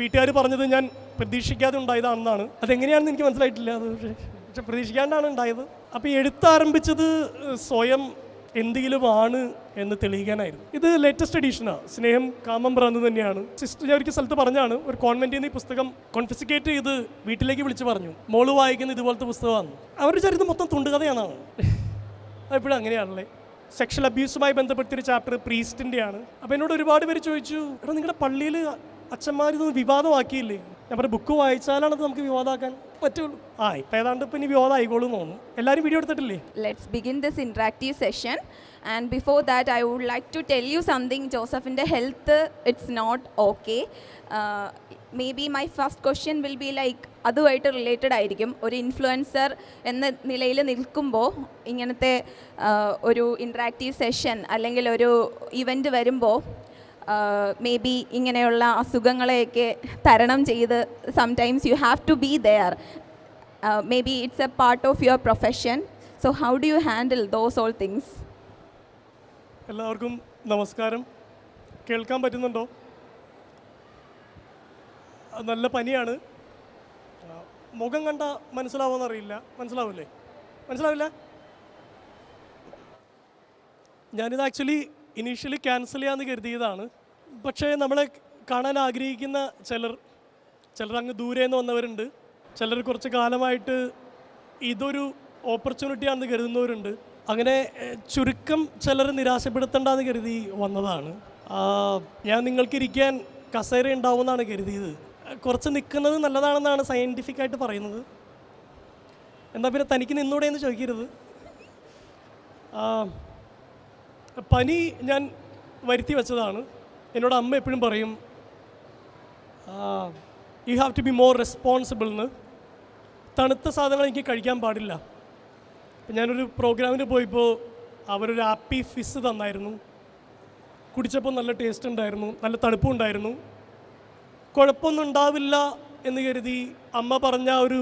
വീട്ടുകാർ പറഞ്ഞത് ഞാൻ പ്രതീക്ഷിക്കാതെ ഉണ്ടായതാണെന്നാണ്. അതെങ്ങനെയാണെന്ന് എനിക്ക് മനസ്സിലായിട്ടില്ല. അത് പക്ഷേ പ്രതീക്ഷിക്കാണ്ടാണ് ഉണ്ടായത്. അപ്പോൾ ഈ എഴുത്ത് ആരംഭിച്ചത് സ്വയം എന്തെങ്കിലും ആണ് എന്ന് തെളിയിക്കാനായിരുന്നു. ഇത് ലേറ്റസ്റ്റ് എഡീഷനാണ് സ്നേഹം കാമം പ്രാന്ത് തന്നെയാണ്. സിസ്റ്റർ ഞാൻ ഒരിക്കൽ സ്ഥലത്ത് പറഞ്ഞാണ് ഒരു കോൺവെന്റിൽ നിന്ന് ഈ പുസ്തകം കോൺഫിസിക്കേറ്റ് ചെയ്ത് വീട്ടിലേക്ക് വിളിച്ച് പറഞ്ഞു. മോൾ വായിക്കുന്ന ഇതുപോലത്തെ പുസ്തകമാണ്. അവരുടെ ചരിത്രം മൊത്തം തുണ്ടുകഥയാണെന്നാണ്. അപ്പോഴും അങ്ങനെയാണല്ലേ? സെക്ഷൽ അബ്യൂസുമായി ബന്ധപ്പെടുത്തിയൊരു ചാപ്റ്റർ പ്രീസ്റ്റിന്റെയാണ് അപ്പോൾ എന്നോട് ഒരുപാട് പേര് ചോദിച്ചു എടാ നിങ്ങളുടെ പള്ളിയിൽ അച്ഛന്മാർ ഇതൊന്ന് വിവാദമാക്കിയില്ലേ? ഞാൻ പറഞ്ഞ ബുക്ക് വായിച്ചാലാണ് നമുക്ക് വിവാദമാക്കാൻ പറ്റുള്ളൂ. ആ ഇപ്പം ഏതാണ്ട് ഇപ്പം ഇനി വിവാദം എന്ന് തോന്നുന്നു. എല്ലാവരും video എടുത്തിട്ടില്ലേ? Let's begin this interactive session and before that I would like to tell you something ജോസഫിന്റെ health it's not okay may be my first question will be like അതുമായിട്ട് റിലേറ്റഡ് ആയിരിക്കും. ഒരു ഇൻഫ്ലുവൻസർ എന്ന നിലയിൽ നിൽക്കുമ്പോൾ ഇങ്ങനത്തെ ഒരു ഇൻട്രാക്റ്റീവ് സെഷൻ അല്ലെങ്കിൽ ഒരു ഇവന്റ് വരുമ്പോൾ മേ ബി ഇങ്ങനെയുള്ള അസുഖങ്ങളെയൊക്കെ തരണം ചെയ്ത് sometimes you have to be there may be it's a part of your profession so how do you handle those all things എല്ലാവർക്കും നമസ്കാരം. കേൾക്കാൻ പറ്റുന്നുണ്ടോ? നല്ല പനിയാണ്. മുഖം കണ്ട മനസ്സിലാവുമെന്ന് അറിയില്ല. മനസ്സിലാവില്ലേ? മനസ്സിലാവില്ല? ഞാനിത് ആക്ച്വലി ഇനീഷ്യലി ക്യാൻസൽ ചെയ്യാമെന്ന് കരുതിയതാണ്. പക്ഷേ നമ്മളെ കാണാൻ ആഗ്രഹിക്കുന്ന ചിലർ ചിലർ അങ്ങ് ദൂരെ നിന്ന് വന്നവരുണ്ട്. ചിലർ കുറച്ച് കാലമായിട്ട് ഇതൊരു ഓപ്പർച്യൂണിറ്റി ആണെന്ന് കരുതുന്നവരുണ്ട്. അങ്ങനെ ചുരുക്കം ചിലർ നിരാശപ്പെടുത്തണ്ടെന്ന് കരുതി വന്നതാണ്. ഞാൻ നിങ്ങൾക്ക് ഇരിക്കാൻ കസേര ഉണ്ടാവുമെന്നാണ് കരുതിയത്. കുറച്ച് നിൽക്കുന്നത് നല്ലതാണെന്നാണ് സയന്റിഫിക് ആയിട്ട് പറയുന്നത്. എന്നാൽ പിന്നെ തനിക്ക് നിന്നൂടെ എന്ന് ചോദിക്കരുത്. പനി ഞാൻ വരുത്തി വെച്ചതാണ്. എന്നോട് അമ്മ എപ്പോഴും പറയും you have to be more responsible എന്ന് തണുത്ത സാധനങ്ങൾ എനിക്ക് കഴിക്കാൻ പാടില്ല. ഞാനൊരു പ്രോഗ്രാമിന് പോയപ്പോൾ അവരൊരു ആപ്പി ഫിസ് തന്നായിരുന്നു. കുടിച്ചപ്പോൾ നല്ല ടേസ്റ്റ് ഉണ്ടായിരുന്നു നല്ല തണുപ്പും ഉണ്ടായിരുന്നു. കുഴപ്പമൊന്നും ഉണ്ടാവില്ല എന്ന് കരുതി അമ്മ പറഞ്ഞ ഒരു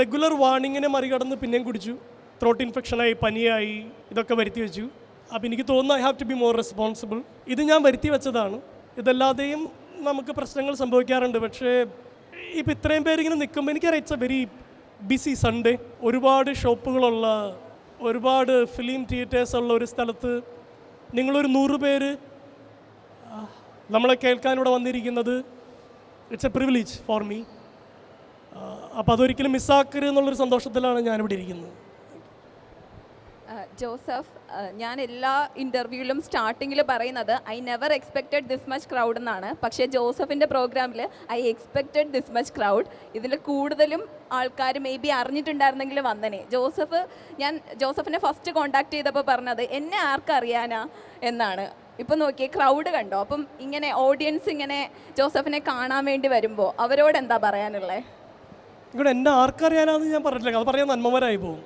റെഗുലർ വാണിങ്ങിനെ മറികടന്ന് പിന്നെയും കുടിച്ചു. ത്രോട്ട് ഇൻഫെക്ഷനായി പനിയായി ഇതൊക്കെ വരുത്തി വെച്ചു. അപ്പോൾ എനിക്ക് തോന്നുന്നു I have to be more responsible ഇത് ഞാൻ വരുത്തി വെച്ചതാണ്. ഇതല്ലാതെയും നമുക്ക് പ്രശ്നങ്ങൾ സംഭവിക്കാറുണ്ട്. പക്ഷേ ഇപ്പം ഇത്രയും പേര് ഇങ്ങനെ നിൽക്കുമ്പോൾ എനിക്കറിയാം it's a very busy Sunday ഒരുപാട് ഷോപ്പുകളുള്ള ഒരുപാട് ഫിലിം തിയേറ്റേഴ്സ് ഉള്ള ഒരു സ്ഥലത്ത് നിങ്ങളൊരു നൂറ് പേര് നമ്മളെ കേൾക്കാനിവിടെ വന്നിരിക്കുന്നത്. It's a privilege for me അപ്പോൾ അതൊരിക്കലും മിസ്സാക്കരുത് എന്നുള്ളൊരു സന്തോഷത്തിലാണ് ഞാനിവിടെ ഇരിക്കുന്നത്. ജോസഫ് ഞാൻ എല്ലാ ഇന്റർവ്യൂവിലും സ്റ്റാർട്ടിങ്ങിൽ പറയുന്നത് I never expected this much crowd എന്നാണ്. പക്ഷേ ജോസഫിന്റെ പ്രോഗ്രാമിൽ I expected this much crowd ഇതിൽ കൂടുതലും ആൾക്കാർ മേ ബി അറിഞ്ഞിട്ടുണ്ടായിരുന്നെങ്കിൽ വന്നനെ. ജോസഫ് ഞാൻ ജോസഫിനെ ഫസ്റ്റ് കോണ്ടാക്ട് ചെയ്തപ്പോൾ പറഞ്ഞത് എന്നെ ആർക്കറിയാനാ എന്നാണ്. ഇപ്പം നോക്കിയേ ക്രൗഡ് കണ്ടോ? അപ്പം ഇങ്ങനെ ഓഡിയൻസ് ഇങ്ങനെ ജോസഫിനെ കാണാൻ വേണ്ടി വരുമ്പോൾ അവരോട് എന്താ പറയാനുള്ളത് ഇവിടെ എന്നെ ആർക്കറിയാനാന്ന് ഞാൻ പറഞ്ഞിട്ടില്ല. അത് പറയാൻ നന്മമാരായി പോകും.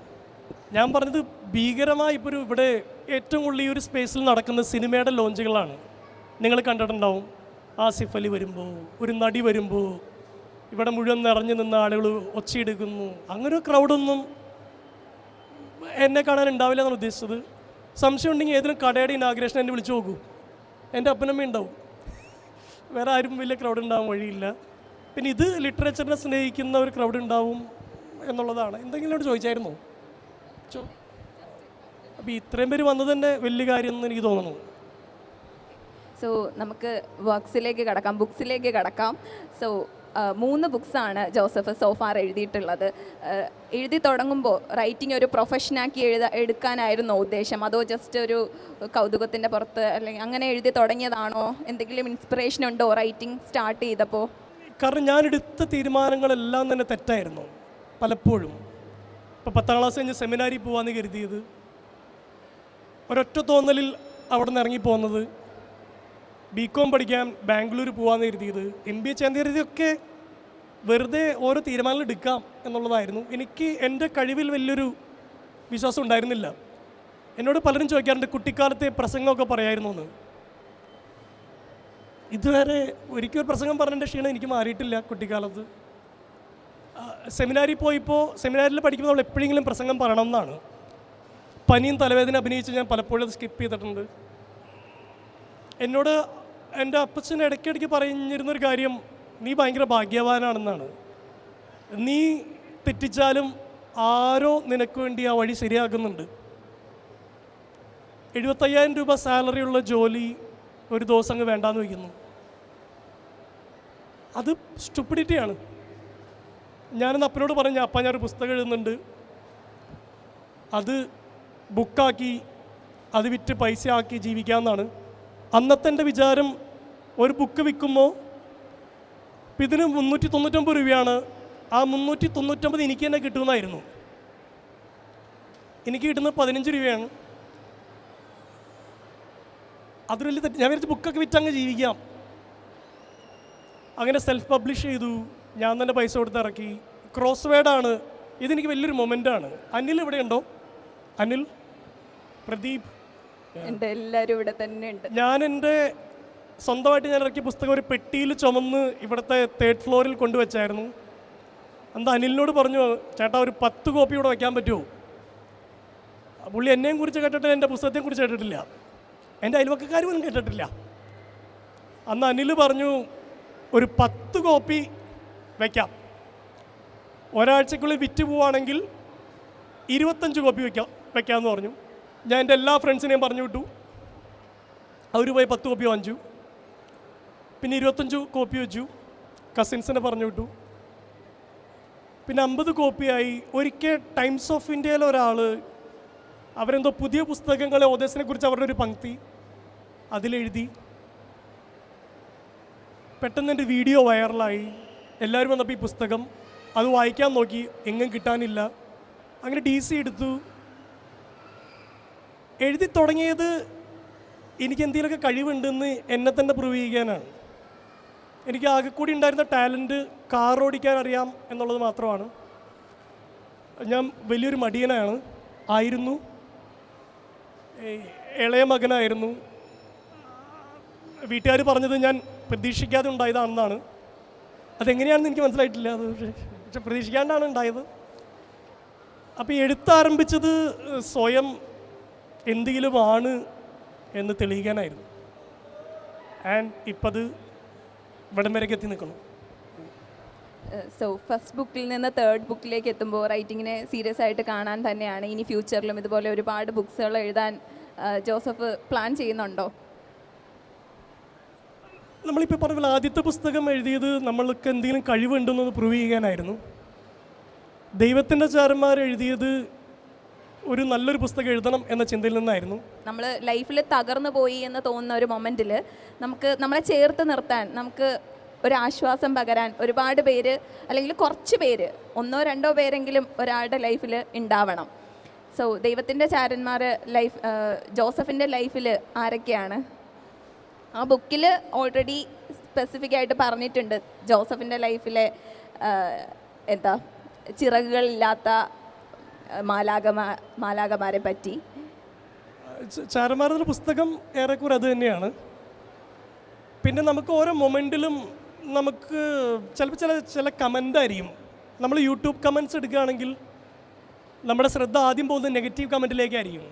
ഞാൻ പറഞ്ഞത് ഭീകരമായി ഇപ്പോൾ ഒരു ഇവിടെ ഏറ്റവും കൂടുതൽ ഈ ഒരു സ്പേസിൽ നടക്കുന്ന സിനിമയുടെ ലോഞ്ചുകളാണ് നിങ്ങൾ കണ്ടിട്ടുണ്ടാവും ആസിഫ് അലി വരുമ്പോൾ ഒരു നടി വരുമ്പോൾ ഇവിടെ മുഴുവൻ നിറഞ്ഞു നിന്ന ആളുകൾ ഒച്ചയെടുക്കുന്നു അങ്ങനെ ഒരു ക്രൗഡൊന്നും എന്നെ കാണാൻ ഉണ്ടാവില്ല എന്നാണ് ഉദ്ദേശിച്ചത്. സംശയം ഉണ്ടെങ്കിൽ ഏതെങ്കിലും കടയുടെ ഇനാഗ്രേഷൻ എന്നെ വിളിച്ചു നോക്കൂ. എന്റെ അപ്പനമ്മ ഉണ്ടാവും. വേറെ ആരും വലിയ ക്രൗഡ് ഉണ്ടാവാൻ വഴിയില്ല. പിന്നെ ഇത് ലിറ്ററേച്ചറിനെ സ്നേഹിക്കുന്ന ഒരു ക്രൗഡ് ഉണ്ടാവും എന്നുള്ളതാണ്. എന്തെങ്കിലും ചോദിച്ചായിരുന്നോ? ചോ അപ്പോൾ ഇത്രയും പേര് വന്നത് തന്നെ വലിയ കാര്യം എന്ന് എനിക്ക് തോന്നുന്നു. സോ നമുക്ക് വർക്ക്സിലേക്ക് കടക്കാം. ബുക്സിലേക്ക് കടക്കാം. സോ മൂന്ന് ബുക്സാണ് ജോസഫ് സോഫാർ എഴുതിയിട്ടുള്ളത്. എഴുതി തുടങ്ങുമ്പോൾ റൈറ്റിംഗ് ഒരു പ്രൊഫഷനാക്കി എഴുത എടുക്കാനായിരുന്നോ ഉദ്ദേശം? അതോ ജസ്റ്റ് ഒരു കൗതുകത്തിന്റെ പുറത്ത് അല്ലെങ്കിൽ അങ്ങനെ എഴുതി തുടങ്ങിയതാണോ? എന്തെങ്കിലും ഇൻസ്പിറേഷൻ ഉണ്ടോ റൈറ്റിംഗ് സ്റ്റാർട്ട് ചെയ്തപ്പോൾ? കാരണം ഞാൻ എടുത്ത തീരുമാനങ്ങളെല്ലാം തന്നെ തെറ്റായിരുന്നു പലപ്പോഴും. ഇപ്പോൾ പത്താം ക്ലാസ് കഴിഞ്ഞ് സെമിനാരിൽ പോകാമെന്ന് കരുതിയത്. ഒരൊറ്റ തോന്നലിൽ അവിടെ നിന്ന് ഇറങ്ങിപ്പോകുന്നത് ബി കോം പഠിക്കാൻ ബാംഗ്ലൂർ പോകാമെന്ന് കരുതിയത്. എം ബി എ ചെയ്യാൻ കരുതിയൊക്കെ വെറുതെ ഓരോ തീരുമാനങ്ങൾ എടുക്കാം എന്നുള്ളതായിരുന്നു. എനിക്ക് എന്റെ കഴിവിൽ വലിയൊരു വിശ്വാസം ഉണ്ടായിരുന്നില്ല. എന്നോട് പലരും ചോദിക്കാറുണ്ട് കുട്ടിക്കാലത്തെ പ്രസംഗമൊക്കെ പറയായിരുന്നു എന്ന്. ഇതുവരെ ഒരിക്കലും ഒരു പ്രസംഗം പറഞ്ഞതിന്റെ ക്ഷീണം എനിക്ക് മാറിയിട്ടില്ല കുട്ടിക്കാലത്ത്. സെമിനാരിൽ പോയിപ്പോൾ സെമിനാരിൽ പഠിക്കുമ്പോൾ നമ്മൾ എപ്പോഴെങ്കിലും പ്രസംഗം പറയണം എന്നാണ്. പനിയും തലവേദന അഭിനയിച്ച് ഞാൻ പലപ്പോഴും അത് സ്കിപ്പ് ചെയ്തിട്ടുണ്ട്. എന്നോട് എന്റെ അപ്പച്ചൻ ഇടയ്ക്കിടയ്ക്ക് പറഞ്ഞിരുന്നൊരു കാര്യം നീ ഭയങ്കര ഭാഗ്യവാനാണെന്നാണ്. നീ തെറ്റിച്ചാലും ആരോ നിനക്ക് വേണ്ടി ആ വഴി ശരിയാക്കുന്നുണ്ട്. എഴുപത്തയ്യായിരം രൂപ സാലറി ഉള്ള ജോലി ഒരു ദിവസം അങ്ങ് വേണ്ടാന്ന് വയ്ക്കുന്നു. അത് സ്റ്റുപ്പിഡിറ്റിയാണ് ഞാനിന്ന് അപ്പനോട് പറഞ്ഞു അപ്പ ഞാനൊരു പുസ്തകം എഴുതുന്നുണ്ട്. അത് ബുക്കാക്കി അത് വിറ്റ് പൈസ ആക്കി ജീവിക്കാമെന്നാണ് അന്നത്തെ എന്റെ വിചാരം ഒരു ബുക്ക് വിൽക്കുമ്പോൾ ഇപ്പം ഇതിന് മുന്നൂറ്റി തൊണ്ണൂറ്റൊമ്പത് രൂപയാണ്. ആ മുന്നൂറ്റി തൊണ്ണൂറ്റൊമ്പത് എനിക്ക് തന്നെ കിട്ടുമെന്നായിരുന്നു. എനിക്ക് കിട്ടുന്നത് പതിനഞ്ച് രൂപയാണ്. അതൊരു വലിയ ഞാൻ വിചാരിച്ച ബുക്കൊക്കെ വിറ്റ് അങ്ങ് ജീവിക്കാം. അങ്ങനെ സെൽഫ് പബ്ലിഷ് ചെയ്തു. ഞാൻ തന്നെ പൈസ കൊടുത്ത് ഇറക്കി. ക്രോസ് വേഡാണ് ഇതെനിക്ക് വലിയൊരു മൊമെന്റാണ് അനിൽ ഇവിടെ ഉണ്ടോ? അനിൽ? പ്രദീപ്? എല്ലാവരും ഇവിടെ തന്നെ ഉണ്ട്. ഞാൻ എന്റെ സ്വന്തമായിട്ട് ഞാൻ ഇറക്കിയ പുസ്തകം ഒരു പെട്ടിയിൽ ചുമന്ന് ഇവിടുത്തെ തേർഡ് ഫ്ലോറിൽ കൊണ്ടുവച്ചായിരുന്നു. അന്ന് അനിലിനോട് പറഞ്ഞു ചേട്ടാ ഒരു പത്ത് കോപ്പി ഇവിടെ വയ്ക്കാൻ പറ്റുമോ? പുള്ളി എന്നെയും കുറിച്ച് കേട്ടിട്ടില്ല എന്റെ പുസ്തകത്തെയും കുറിച്ച് കേട്ടിട്ടില്ല. എന്റെ അയൽവക്കക്കാരും ഒന്നും കേട്ടിട്ടില്ല. അന്ന് അനിൽ പറഞ്ഞു ഒരു പത്ത് കോപ്പി വയ്ക്കാം ഒരാഴ്ചക്കുള്ളിൽ വിറ്റ് പോവുകയാണെങ്കിൽ ഇരുപത്തഞ്ച് കോപ്പി വയ്ക്കാം വയ്ക്കാമെന്ന് പറഞ്ഞു. ഞാൻ എന്റെ എല്ലാ ഫ്രണ്ട്സിനെയും പറഞ്ഞു വിട്ടു. അവർ പോയി പത്ത് കോപ്പി വാങ്ങിച്ചു. പിന്നെ ഇരുപത്തഞ്ച് കോപ്പി വെച്ചു. കസിൻസിനെ പറഞ്ഞു വിട്ടു. പിന്നെ അമ്പത് കോപ്പിയായി. ഒരിക്കൽ ടൈംസ് ഓഫ് ഇന്ത്യയിലെ ഒരാൾ അവരെന്തോ പുതിയ പുസ്തകങ്ങളെ ഓദേശിനെ കുറിച്ച് അവരുടെ ഒരു പങ്ക്തി അതിലെഴുതി. പെട്ടെന്ന് എന്റെ വീഡിയോ വൈറലായി. എല്ലാവരും വന്നപ്പോൾ ഈ പുസ്തകം അത് വായിക്കാൻ നോക്കി എങ്ങും കിട്ടാനില്ല. അങ്ങനെ ഡി സി എടുത്തു. എഴുതി തുടങ്ങിയത് എനിക്ക് എന്തെങ്കിലുമൊക്കെ കഴിവുണ്ടെന്ന് എന്നെ തന്നെ പ്രൂവ് ചെയ്യാനാണ്. എനിക്ക് ആകെ കൂടി ഉണ്ടായിരുന്ന ടാലന്റ് കാർ ഓടിക്കാൻ അറിയാം എന്നുള്ളത് മാത്രമാണ്. ഞാൻ വലിയൊരു മടിയനാണ്. ആയിരുന്നു. ഇളയ മകനായിരുന്നു. വീട്ടുകാർ പറഞ്ഞത് ഞാൻ പ്രതീക്ഷിക്കാതെ ഉണ്ടായതാണെന്നാണ്. അതെങ്ങനെയാണെന്ന് എനിക്ക് മനസ്സിലായിട്ടില്ല. അത് പക്ഷെ പ്രതീക്ഷിക്കാണ്ടാണ് ഉണ്ടായത്. അപ്പോൾ എഴുത്താരംഭിച്ചത് സ്വയം എന്തെങ്കിലും ആണ് എന്ന് തെളിയിക്കാനായിരുന്നു. ആൻഡ് ഇപ്പത് ഇവിടം വരെ എത്തി നിൽക്കണം സോ ഫസ്റ്റ് ബുക്കിൽ നിന്ന് തേർഡ് ബുക്കിലേക്ക് എത്തുമ്പോൾ റൈറ്റിങ്ങിനെ സീരിയസ് ആയിട്ട് കാണാൻ തന്നെയാണ്. ഇനി ഫ്യൂച്ചറിലും ഇതുപോലെ ഒരുപാട് ബുക്സുകൾ എഴുതാൻ ജോസഫ് പ്ലാൻ ചെയ്യുന്നുണ്ടോ? നമ്മളിപ്പോൾ പറഞ്ഞ ആദ്യത്തെ പുസ്തകം എഴുതിയത് നമ്മൾക്ക് എന്തെങ്കിലും കഴിവുണ്ടെന്നത് പ്രൂവ് ചെയ്യാനായിരുന്നു ദൈവത്തിന്റെ ചാരന്മാർ എഴുതിയത് ഒരു നല്ലൊരു പുസ്തകം എഴുതണം എന്ന ചിന്തയിൽ നിന്നായിരുന്നു. നമ്മൾ ലൈഫിൽ തകർന്നു പോയി എന്ന് തോന്നുന്ന ഒരു മൊമെന്റിൽ നമുക്ക് നമ്മളെ ചേർത്ത് നിർത്താൻ നമുക്ക് ഒരു ആശ്വാസം പകരാൻ ഒരുപാട് പേര് അല്ലെങ്കിൽ കുറച്ച് പേര് ഒന്നോ രണ്ടോ പേരെങ്കിലും ഒരാളുടെ ലൈഫിൽ ഉണ്ടാവണം. സോ ദൈവത്തിന്റെ ചാരന്മാർ ലൈഫ് ജോസഫിന്റെ ലൈഫിൽ ആരൊക്കെയാണ്? ആ ബുക്കിൽ ഓൾറെഡി സ്പെസിഫിക് ആയിട്ട് പറഞ്ഞിട്ടുണ്ട്. ജോസഫിന്റെ ലൈഫിലെ എന്താ ചിറകുകളില്ലാത്ത മാലാകമാ മാലാകമാരെ പറ്റി. ചാരന്മാരുടെ പുസ്തകം ഏറെക്കുറെ അത് തന്നെയാണ്. പിന്നെ നമുക്ക് ഓരോ മൊമെന്റിലും നമുക്ക് ചിലപ്പോൾ ചില ചില കമന്റ് ആയിരിക്കും നമ്മൾ യൂട്യൂബ് കമന്റ്സ് എടുക്കുകയാണെങ്കിൽ നമ്മുടെ ശ്രദ്ധ ആദ്യം പോകുന്നത് നെഗറ്റീവ് കമന്റിലേക്കായിരിക്കും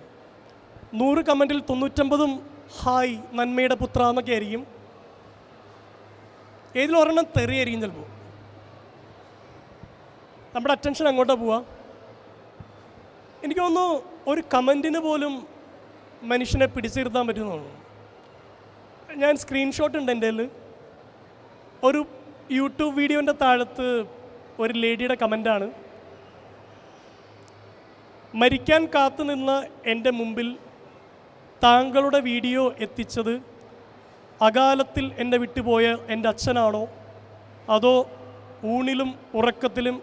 നൂറ് കമന്റിൽ തൊണ്ണൂറ്റമ്പതും ഹായ് നന്മയുടെ പുത്ര എന്നൊക്കെ ആയിരിക്കും. ഏതിലൊരെണ്ണം തെറിയായിരിക്കും ചിലപ്പോൾ നമ്മുടെ അറ്റൻഷൻ അങ്ങോട്ടാണ് പോവുക എനിക്ക് തോന്നുന്നു ഒരു കമന്റിന് പോലും മനുഷ്യനെ പിടിച്ചിരുത്താൻ പറ്റുന്നു ഞാൻ സ്ക്രീൻഷോട്ട് ഉണ്ട് എന്റെ ഒരു യൂട്യൂബ് വീഡിയോന്റെ താഴത്ത് ഒരു ലേഡിയുടെ കമന്റാണ് മരിക്കാൻ കാത്തു നിന്ന എന്റെ മുമ്പിൽ താങ്കളുടെ വീഡിയോ എത്തിച്ചത് അകാലത്തിൽ എന്നെ വിട്ടുപോയ എന്റെ അച്ഛനാണോ? അതോ ഊണിലും ഉറക്കത്തിലും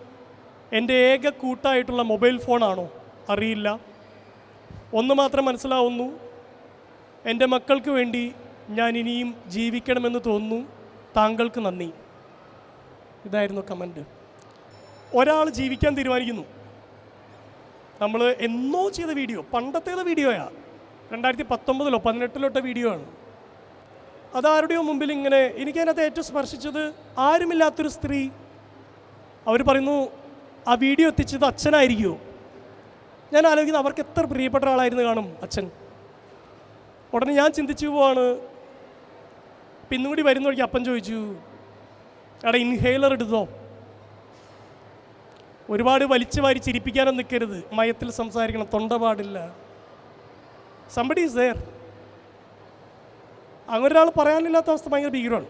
എന്റെ ഏക കൂട്ടായിട്ടുള്ള മൊബൈൽ ഫോണാണോ? അറിയില്ല. ഒന്ന് മാത്രം മനസ്സിലാവുന്നു എന്റെ മക്കൾക്ക് വേണ്ടി ഞാൻ ഇനിയും ജീവിക്കണമെന്ന് തോന്നുന്നു. താങ്കൾക്ക് നന്ദി. ഇതായിരുന്നു കമന്റ്. ഒരാൾ ജീവിക്കാൻ തീരുമാനിക്കുന്നു. നമ്മൾ എന്നോ ചെയ്ത വീഡിയോ പണ്ടത്തേത് വീഡിയോയാ. രണ്ടായിരത്തി പത്തൊമ്പതിലോ പതിനെട്ടിലോ ഇട്ട വീഡിയോ ആണ്. അതാരുടെയോ മുമ്പിൽ ഇങ്ങനെ എനിക്കതിനകത്ത് ഏറ്റവും സ്പർശിച്ചത് ആരുമില്ലാത്തൊരു സ്ത്രീ. അവർ പറയുന്നു ആ വീഡിയോ എത്തിച്ചത് അച്ഛനായിരിക്കുമോ ഞാൻ ആലോചിക്കുന്നത് അവർക്ക് എത്ര പ്രിയപ്പെട്ട ഒരാളായിരുന്നു കാണും അച്ഛൻ. ഉടനെ ഞാൻ ചിന്തിച്ചു പോവാണ്. പിന്നുകൂടി കൂടി വരുന്ന വഴിക്ക് അപ്പൻ ചോദിച്ചു അവിടെ ഇൻഹേലർ എടുത്തോ ഒരുപാട് വലിച്ചു വാരി ചിരിപ്പിക്കാനും നിൽക്കരുത് മയത്തിൽ സംസാരിക്കണം തൊണ്ട പാടില്ല സംബഡി ഈസ് ദയർ അങ്ങനെ ഒരാൾ പറയാനില്ലാത്ത അവസ്ഥ ഭയങ്കര ഭീകരമാണ്.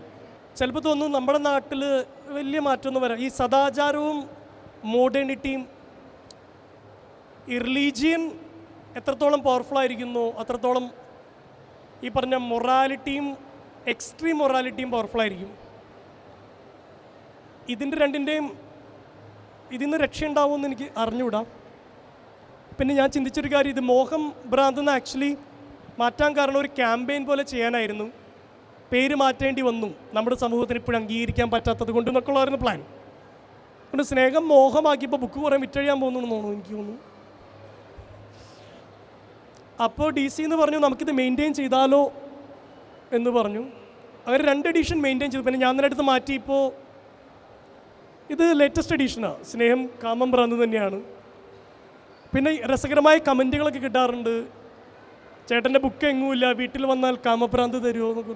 ചിലപ്പോൾ തോന്നുന്നു നമ്മുടെ നാട്ടിൽ വലിയ മാറ്റമൊന്നും വരാം. ഈ സദാചാരവും മോഡേണിറ്റിയും ഈ റിലീജിയൻ എത്രത്തോളം പവർഫുൾ ആയിരിക്കുന്നു അത്രത്തോളം ഈ പറഞ്ഞ മൊറാലിറ്റിയും എക്സ്ട്രീം മൊറാലിറ്റിയും പവർഫുൾ ആയിരിക്കും. ഇതിന്റെ രണ്ടിന്റെയും ഇതിൽ നിന്ന് രക്ഷയുണ്ടാവുമെന്ന് എനിക്ക് അറിഞ്ഞുകൂടാ. പിന്നെ ഞാൻ ചിന്തിച്ചൊരു കാര്യം ഇത് മോഹം ഭ്രാന്ത് എന്ന് ആക്ച്വലി മാറ്റാൻ കാരണം ഒരു ക്യാമ്പയിൻ പോലെ ചെയ്യാനായിരുന്നു. പേര് മാറ്റേണ്ടി വന്നു. നമ്മുടെ സമൂഹത്തിന് ഇപ്പോഴും അംഗീകരിക്കാൻ പറ്റാത്തത് കൊണ്ട് എന്നൊക്കെയുള്ളായിരുന്നു പ്ലാൻ അതുകൊണ്ട് സ്നേഹം മോഹമാക്കിയപ്പോൾ ബുക്ക് കുറേ വിറ്റഴിയാൻ പോകുന്നു എന്ന് തോന്നുന്നു എനിക്ക് തോന്നുന്നു. അപ്പോൾ ഡി സി എന്ന് പറഞ്ഞു നമുക്കിത് മെയിന്റെയിൻ ചെയ്താലോ? എന്ന് പറഞ്ഞു. അവർ രണ്ട് എഡിഷൻ മെയിന്റെയിൻ ചെയ്തു. പിന്നെ ഞാൻ തന്നെ അടുത്ത് മാറ്റി ഇപ്പോൾ ഇത് ലേറ്റസ്റ്റ് എഡീഷനാണ് സ്നേഹം കാമം ഭ്രാന്ത് തന്നെയാണ്. പിന്നെ രസകരമായ കമന്റുകളൊക്കെ കിട്ടാറുണ്ട്. ചേട്ടന്റെ ബുക്ക് എങ്ങുമില്ല വീട്ടിൽ വന്നാൽ കാമഭ്രാന്ത് തരുമോ എന്നൊക്കെ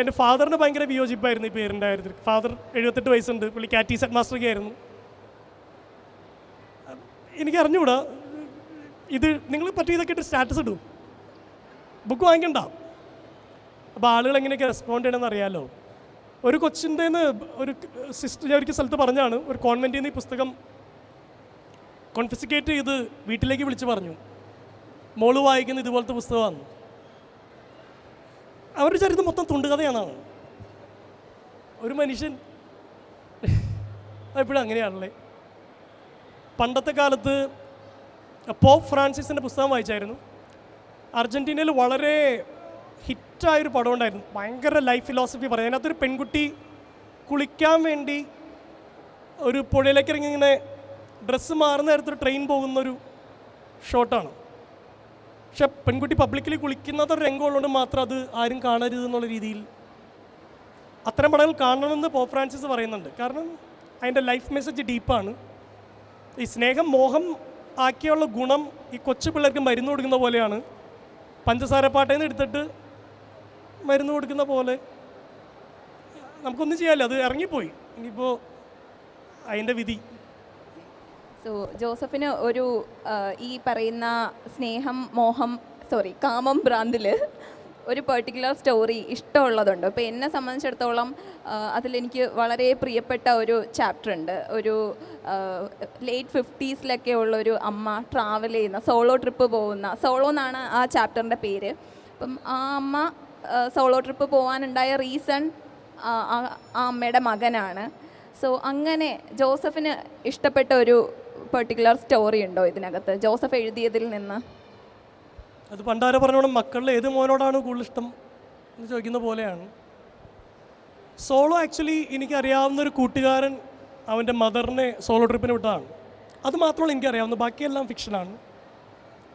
എന്റെ ഫാദറിന് ഭയങ്കര വിയോജിപ്പായിരുന്നു ഈ പേരിന്റെ ഫാദർ എഴുപത്തെട്ട് വയസ്സുണ്ട് പുള്ളി കാറ്റി സെറ്റ് മാസ്റ്ററൊക്കെ ആയിരുന്നു. എനിക്ക് അറിഞ്ഞുകൂടാ ഇത് നിങ്ങൾ പറ്റി ഇതൊക്കെ ഇട്ട് സ്റ്റാറ്റസ് ഇടും. ബുക്ക് വാങ്ങിക്കണ്ട. അപ്പോൾ ആളുകൾ എങ്ങനെയൊക്കെ റെസ്പോണ്ട് ചെയ്യണമെന്ന് അറിയാമല്ലോ ഒരു കൊച്ചിന്റെ ഒരു സിസ്റ്റർ ഞാൻ ഒരിക്കൽ സ്ഥലത്ത് പറഞ്ഞാണ് ഒരു കോൺവെന്റിൽ നിന്ന് ഈ പുസ്തകം കോൺഫിസിക്കേറ്റ് ചെയ്ത് വീട്ടിലേക്ക് വിളിച്ച് പറഞ്ഞു. മോൾ വായിക്കുന്ന ഇതുപോലത്തെ പുസ്തകമാണ്. അവരുടെ ചരിത്രം മൊത്തം തുണ്ടുകഥയാണെന്നാണ്. ഒരു മനുഷ്യൻ എപ്പോഴും അങ്ങനെയാണല്ലേ? പണ്ടത്തെ കാലത്ത് പോപ്പ് ഫ്രാൻസിസിന്റെ പുസ്തകം വായിച്ചായിരുന്നു. അർജന്റീനയിൽ വളരെ ഹിറ്റായൊരു പടം ഉണ്ടായിരുന്നു ഭയങ്കര ലൈഫ് ഫിലോസഫി പറയും. അതിനകത്തൊരു പെൺകുട്ടി കുളിക്കാൻ വേണ്ടി ഒരു പുഴയിലേക്ക് ഇറങ്ങി ഇങ്ങനെ ഡ്രസ്സ് മാറുന്ന നേരത്തൊരു ട്രെയിൻ പോകുന്നൊരു ഷോട്ടാണ് പക്ഷെ പെൺകുട്ടി പബ്ലിക്കലി കുളിക്കുന്നതൊരു രംഗമുള്ളതുകൊണ്ട് മാത്രം അത് ആരും കാണരുത് എന്നുള്ള രീതിയിൽ അത്തരം പടങ്ങൾ കാണണമെന്ന് പോ ഫ്രാൻസിസ് പറയുന്നുണ്ട്. കാരണം അതിന്റെ ലൈഫ് മെസ്സേജ് ഡീപ്പാണ് ഈ സ്നേഹം മോഹം ആക്കിയുള്ള ഗുണം ഈ കൊച്ചു പിള്ളേർക്ക് മരുന്ന് കൊടുക്കുന്ന പോലെയാണ്. പഞ്ചസാര പാട്ടയിൽ നിന്ന് എടുത്തിട്ട് മരുന്ന് കൊടുക്കുന്ന പോലെ. നമുക്കൊന്നും ചെയ്യാമല്ലോ അത് ഇറങ്ങിപ്പോയി. ഇനിയിപ്പോൾ അതിന്റെ വിധി. സോ ജോസഫിന് ഒരു ഈ പറയുന്ന സ്നേഹം മോഹം സോറി കാമം ഭ്രാന്തിൽ ഒരു പെർട്ടിക്കുലർ സ്റ്റോറി ഇഷ്ടമുള്ളതുണ്ട്. അപ്പോൾ എന്നെ സംബന്ധിച്ചിടത്തോളം അതിലെനിക്ക് വളരെ പ്രിയപ്പെട്ട ഒരു ചാപ്റ്റർ ഉണ്ട്. ഒരു ലേറ്റ് ഫിഫ്റ്റീസിലൊക്കെ ഉള്ളൊരു അമ്മ ട്രാവൽ ചെയ്യുന്ന സോളോ ട്രിപ്പ് പോകുന്ന സോളോ എന്നാണ് ആ ചാപ്റ്ററിന്റെ പേര്. അപ്പം ആ അമ്മ സോളോ ട്രിപ്പ് പോകാനുണ്ടായ റീസൺ ആ അമ്മയുടെ മകനാണ്. സോ അങ്ങനെ ജോസഫിന് ഇഷ്ടപ്പെട്ട ഒരു പെർട്ടിക്കുലർ സ്റ്റോറി ഉണ്ടോ ഇതിനകത്ത്? ജോസഫ് എഴുതിയതിൽ നിന്ന്? അത് പണ്ടാര പറഞ്ഞോണം മക്കളിൽ ഏത് മോനോടാണ് കൂടുതൽ ഇഷ്ടം എന്ന് ചോദിക്കുന്ന പോലെയാണ്. സോളോ ആക്ച്വലി എനിക്കറിയാവുന്ന ഒരു കൂട്ടുകാരൻ അവന്റെ മദറിനെ സോളോ ട്രിപ്പിന് വിട്ടതാണ്. അത് മാത്രമല്ല എനിക്കറിയാവുന്ന ബാക്കിയെല്ലാം ഫിക്ഷനാണ്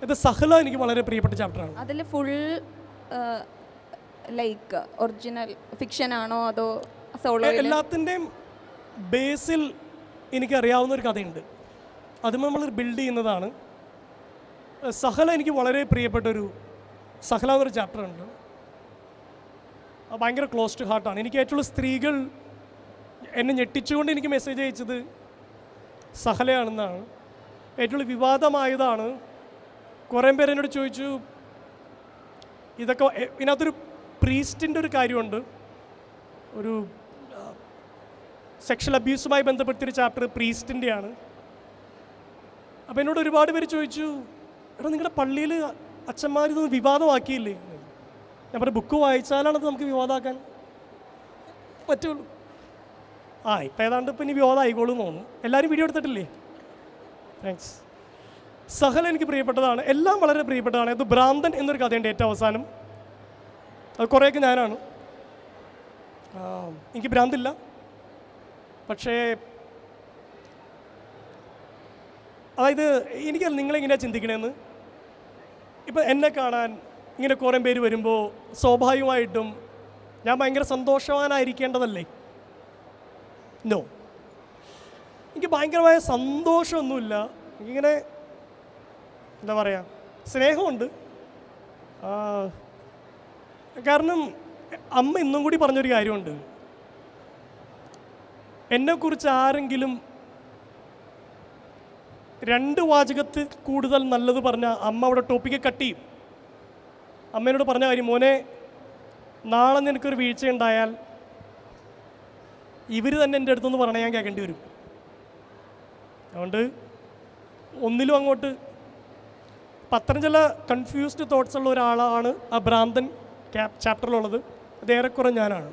ഇത് സഹല എനിക്ക് വളരെ പ്രിയപ്പെട്ട ചാപ്റ്ററാണ് അതിൽ ഫുൾ ലൈക്ക് ഒറിജിനൽ ഫിക്ഷൻ ആണോ അതോ സോളോ എല്ലാത്തിന്റെയും ബേസിൽ എനിക്കറിയാവുന്ന ഒരു കഥയുണ്ട്. അത് നമ്മൾ ബിൽഡ് ചെയ്യുന്നതാണ്. സഹല എനിക്ക് വളരെ പ്രിയപ്പെട്ട ഒരു സഹല എന്നൊരു ചാപ്റ്റർ ഉണ്ട്. ഭയങ്കര ക്ലോസ് ടു ഹാർട്ടാണ് എനിക്ക് ഏറ്റവും സ്ത്രീകൾ എന്നെ ഞെട്ടിച്ചുകൊണ്ട് എനിക്ക് മെസ്സേജ് അയച്ചത് സഹലയാണെന്നാണ്. ഏറ്റവും വിവാദമായതാണ്. കുറേ പേര് എന്നോട് ചോദിച്ചു ഇതൊക്കെ ഇതിനകത്തൊരു പ്രീസ്റ്റിന്റെ ഒരു കാര്യമുണ്ട്. ഒരു സെക്ഷൽ അബ്യൂസുമായി ബന്ധപ്പെട്ടൊരു ചാപ്റ്റർ പ്രീസ്റ്റിന്റെയാണ് അപ്പോൾ എന്നോട് ഒരുപാട് പേര് ചോദിച്ചു എടാ നിങ്ങളുടെ പള്ളിയിൽ അച്ഛന്മാർ ഇതൊന്നും വിവാദമാക്കിയില്ലേ? ഞാൻ പറഞ്ഞു ബുക്ക് വായിച്ചാലാണത് നമുക്ക് വിവാദമാക്കാൻ പറ്റുള്ളൂ. ആ ഇപ്പം ഏതാണ്ട് ഇപ്പം ഇനി വിവാദം ആയിക്കോളൂ എന്ന് തോന്നുന്നു. എല്ലാവരും വീഡിയോ എടുത്തിട്ടില്ലേ? താങ്ക്സ് സഹൽ എനിക്ക് പ്രിയപ്പെട്ടതാണ്. എല്ലാം വളരെ പ്രിയപ്പെട്ടതാണ്. ഇത് ഭ്രാന്തൻ എന്നൊരു കഥയുണ്ട് ഏറ്റവും അവസാനം. അത് കുറേയൊക്കെ ഞാനാണ്. എനിക്ക് ഭ്രാന്തില്ല. പക്ഷേ അതായത് എനിക്കത് നിങ്ങളെങ്ങനെയാണ് ചിന്തിക്കണേന്ന്? ഇപ്പം എന്നെ കാണാൻ ഇങ്ങനെ കുറേ പേര് വരുമ്പോൾ സ്വാഭാവികമായിട്ടും ഞാൻ ഭയങ്കര സന്തോഷവാനായിരിക്കേണ്ടതല്ലേ? നോ എനിക്ക് ഭയങ്കരമായ സന്തോഷമൊന്നുമില്ല. എനിക്കിങ്ങനെ എന്താ പറയുക സ്നേഹമുണ്ട്. കാരണം അമ്മ ഇന്നും കൂടി പറഞ്ഞൊരു കാര്യമുണ്ട്. എന്നെക്കുറിച്ച് ആരെങ്കിലും രണ്ട് വാചകത്തിൽ കൂടുതൽ നല്ലത് പറഞ്ഞ അമ്മ അവിടെ ടോപ്പിക്ക് കട്ട് ചെയ്യും. അമ്മേനോട് പറഞ്ഞ കാര്യം മോനെ നാളെ നിനക്കൊരു വീഴ്ചയുണ്ടായാൽ ഇവർ തന്നെ എന്റെ അടുത്തുനിന്ന് പറഞ്ഞാൽ ഞാൻ കേൾക്കേണ്ടി വരും. അതുകൊണ്ട് ഒന്നിലും അങ്ങോട്ട് ചില കൺഫ്യൂസ്ഡ് തോട്ട്സ് ഉള്ള ഒരാളാണ് ആ ഭ്രാന്തൻ. ക്യാപ് ചാപ്റ്ററിലുള്ളത് അത് ഏറെക്കുറെ ഞാനാണ്.